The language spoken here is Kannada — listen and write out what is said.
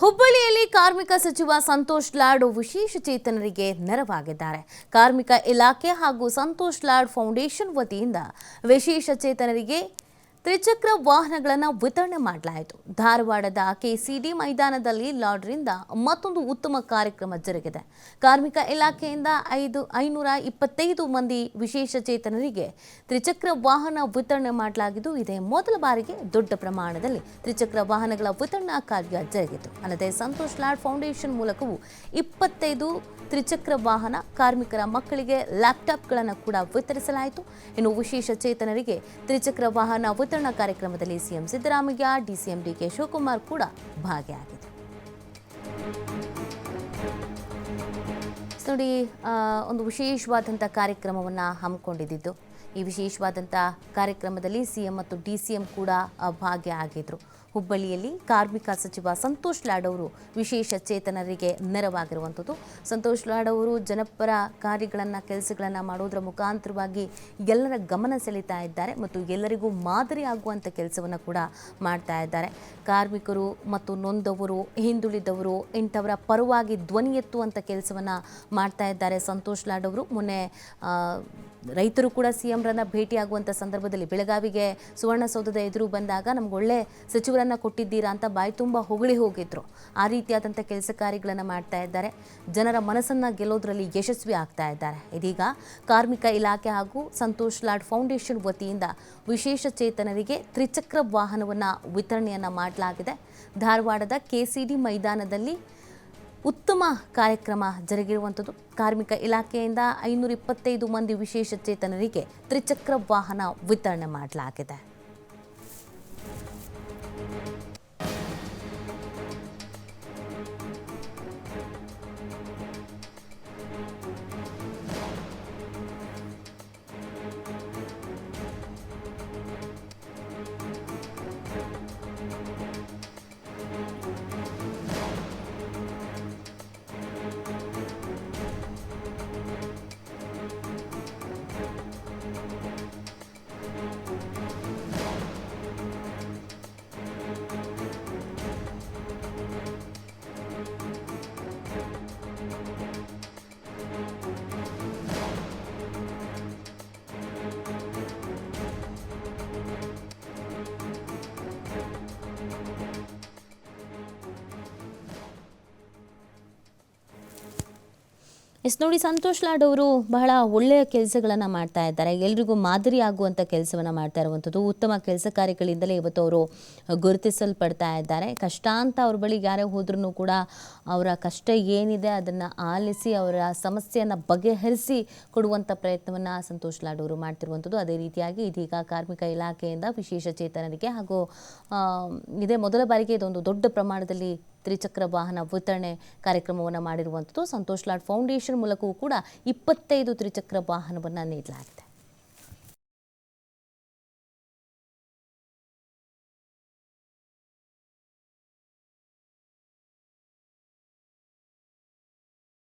ಹುಬ್ಬಳ್ಳಿಯಲ್ಲಿ ಕಾರ್ಮಿಕ ಸಚಿವ ಸಂತೋಷ್ ಲಾಡ್ ವಿಶೇಷ ಚೇತನರಿಗೆ ನೆರವಾಗಿದ್ದಾರೆ. ಕಾರ್ಮಿಕ ಇಲಾಖೆ ಹಾಗೂ ಸಂತೋಷ್ ಲಾಡ್ ಫೌಂಡೇಶನ್ ವತಿಯಿಂದ ವಿಶೇಷ ಚೇತನರಿಗೆ ತ್ರಿಚಕ್ರ ವಾಹನಗಳನ್ನು ವಿತರಣೆ ಮಾಡಲಾಯಿತು. ಧಾರವಾಡದ ಕೆಸಿಡಿ ಮೈದಾನದಲ್ಲಿ ಲಾಡ್ರಿಂದ ಮತ್ತೊಂದು ಉತ್ತಮ ಕಾರ್ಯಕ್ರಮ ಜರುಗಿದೆ. ಕಾರ್ಮಿಕ ಇಲಾಖೆಯಿಂದ ಐದು, ಐನೂರ ಇಪ್ಪತ್ತೈದು ಮಂದಿ ವಿಶೇಷ ಚೇತನರಿಗೆ ತ್ರಿಚಕ್ರ ವಾಹನ ವಿತರಣೆ ಮಾಡಲಾಗಿದ್ದು, ಇದೇ ಮೊದಲ ಬಾರಿಗೆ ದೊಡ್ಡ ಪ್ರಮಾಣದಲ್ಲಿ ತ್ರಿಚಕ್ರ ವಾಹನಗಳ ವಿತರಣಾ ಕಾರ್ಯ ಜರುಗಿತು. ಅಲ್ಲದೆ ಸಂತೋಷ್ ಲಾಡ್ ಫೌಂಡೇಶನ್ ಮೂಲಕವೂ ಇಪ್ಪತ್ತೈದು ತ್ರಿಚಕ್ರ ವಾಹನ ಕಾರ್ಮಿಕರ ಮಕ್ಕಳಿಗೆ ಲ್ಯಾಪ್ಟಾಪ್ಗಳನ್ನು ಕೂಡ ವಿತರಿಸಲಾಯಿತು. ಇನ್ನು ವಿಶೇಷ ಚೇತನರಿಗೆ ತ್ರಿಚಕ್ರ ವಾಹನ ವಿತರಣಾ ಕಾರ್ಯಕ್ರಮದಲ್ಲಿ CM Siddaramaiah, DCM DK Shivakumar ಕೂಡ ಭಾಗಿಯಾಗಿದ್ದರು. ನೋಡಿ ಒಂದು ವಿಶೇಷವಾದಂಥ ಕಾರ್ಯಕ್ರಮವನ್ನು ಹಮ್ಮಿಕೊಂಡಿದ್ದು ಈ ವಿಶೇಷವಾದಂಥ ಕಾರ್ಯಕ್ರಮದಲ್ಲಿ ಸಿಎಂ ಮತ್ತು ಡಿ ಸಿ ಎಂ ಕೂಡ ಭಾಗಿಯಾಗಿದ್ದರು ಹುಬ್ಬಳ್ಳಿಯಲ್ಲಿ ಕಾರ್ಮಿಕ ಸಚಿವ ಸಂತೋಷ್ ಲಾಡ್ ಅವರು ವಿಶೇಷ ಚೇತನರಿಗೆ ನೆರವಾಗಿರುವಂಥದ್ದು. ಸಂತೋಷ್ ಲಾಡ್ ಅವರು ಜನಪರ ಕಾರ್ಯಗಳನ್ನು, ಕೆಲಸಗಳನ್ನು ಮಾಡೋದರ ಮುಖಾಂತರವಾಗಿ ಎಲ್ಲರ ಗಮನ ಸೆಳೀತಾ ಇದ್ದಾರೆ ಮತ್ತು ಎಲ್ಲರಿಗೂ ಮಾದರಿ ಆಗುವಂಥ ಕೆಲಸವನ್ನು ಕೂಡ ಮಾಡ್ತಾ ಇದ್ದಾರೆ. ಕಾರ್ಮಿಕರು ಮತ್ತು ನೊಂದವರು, ಹಿಂದುಳಿದವರು ಇಂಥವರ ಪರವಾಗಿ ಧ್ವನಿ ಎತ್ತುವಂಥ ಕೆಲಸವನ್ನು ಮಾಡ್ತಾ ಇದ್ದಾರೆ ಸಂತೋಷ್ ಲಾಡ್ ಅವರು. ಮೊನ್ನೆ ರೈತರು ಕೂಡ ಸಿ ಎಂರನ್ನ ಭೇಟಿಯಾಗುವಂಥ ಸಂದರ್ಭದಲ್ಲಿ ಬೆಳಗಾವಿಗೆ ಸುವರ್ಣಸೌಧದ ಎದುರು ಬಂದಾಗ ನಮ್ಗೆ ಒಳ್ಳೆ ಸಚಿವರನ್ನ ಕೊಟ್ಟಿದ್ದೀರಾ ಅಂತ ಬಾಯಿ ತುಂಬ ಹೊಗಳಿ ಹೋಗಿದ್ರು. ಆ ರೀತಿಯಾದಂಥ ಕೆಲಸ ಕಾರ್ಯಗಳನ್ನು ಮಾಡ್ತಾ ಇದ್ದಾರೆ. ಜನರ ಮನಸ್ಸನ್ನು ಗೆಲ್ಲೋದ್ರಲ್ಲಿ ಯಶಸ್ವಿ ಆಗ್ತಾ ಇದ್ದಾರೆ. ಇದೀಗ ಕಾರ್ಮಿಕ ಇಲಾಖೆ ಹಾಗೂ ಸಂತೋಷ್ ಲಾಡ್ ಫೌಂಡೇಶನ್ ವತಿಯಿಂದ ವಿಶೇಷ ಚೇತನರಿಗೆ ತ್ರಿಚಕ್ರ ವಾಹನವನ್ನು ವಿತರಣೆಯನ್ನು ಮಾಡಲಾಗಿದೆ. ಧಾರವಾಡದ ಕೆಸಿಡಿ ಮೈದಾನದಲ್ಲಿ ಉತ್ತಮ ಕಾರ್ಯಕ್ರಮ ಜರುಗಿರುವಂಥದ್ದು. ಕಾರ್ಮಿಕ ಇಲಾಖೆಯಿಂದ ಐನೂರ ಇಪ್ಪತ್ತೈದು ಮಂದಿ ವಿಶೇಷ ಚೇತನರಿಗೆ ತ್ರಿಚಕ್ರ ವಾಹನ ವಿತರಣೆ ಮಾಡಲಾಗಿದೆ. ಎಸ್ ನೋಡಿ, ಸಂತೋಷ್ ಲಾಡ್ ಅವರು ಬಹಳ ಒಳ್ಳೆಯ ಕೆಲಸಗಳನ್ನು ಮಾಡ್ತಾ ಇದ್ದಾರೆ. ಎಲ್ರಿಗೂ ಮಾದರಿ ಆಗುವಂಥ ಕೆಲಸವನ್ನು ಮಾಡ್ತಾ ಇರುವಂಥದ್ದು ಉತ್ತಮ ಕೆಲಸ ಕಾರ್ಯಗಳಿಂದಲೇ ಇವತ್ತು ಅವರು ಗುರುತಿಸಲ್ಪಡ್ತಾ ಇದ್ದಾರೆ. ಕಷ್ಟ ಅಂತ ಅವ್ರ ಬಳಿ ಯಾರೇ ಹೋದ್ರೂ ಕೂಡ ಅವರ ಕಷ್ಟ ಏನಿದೆ ಅದನ್ನು ಆಲಿಸಿ, ಅವರ ಸಮಸ್ಯೆಯನ್ನು ಬಗೆಹರಿಸಿ ಕೊಡುವಂಥ ಪ್ರಯತ್ನವನ್ನು ಸಂತೋಷ್ ಲಾಡ್ ಅವರು ಮಾಡ್ತಿರುವಂಥದ್ದು ಅದೇ ರೀತಿಯಾಗಿ ಇದೀಗ ಕಾರ್ಮಿಕ ಇಲಾಖೆಯಿಂದ ವಿಶೇಷ ಚೇತನರಿಗೆ ಹಾಗೂ ಇದೇ ಮೊದಲ ಬಾರಿಗೆ ಇದೊಂದು ದೊಡ್ಡ ಪ್ರಮಾಣದಲ್ಲಿ ತ್ರಿಚಕ್ರ ವಾಹನ ವಿತರಣೆ ಕಾರ್ಯಕ್ರಮವನ್ನು ಮಾಡಿರುವಂಥದ್ದು. ಸಂತೋಷ್ ಲಾಡ್ ಫೌಂಡೇಶನ್ ಮೂಲಕವೂ ಕೂಡ ಇಪ್ಪತ್ತೈದು ತ್ರಿಚಕ್ರ ವಾಹನವನ್ನು ನೀಡಲಾಗಿದೆ.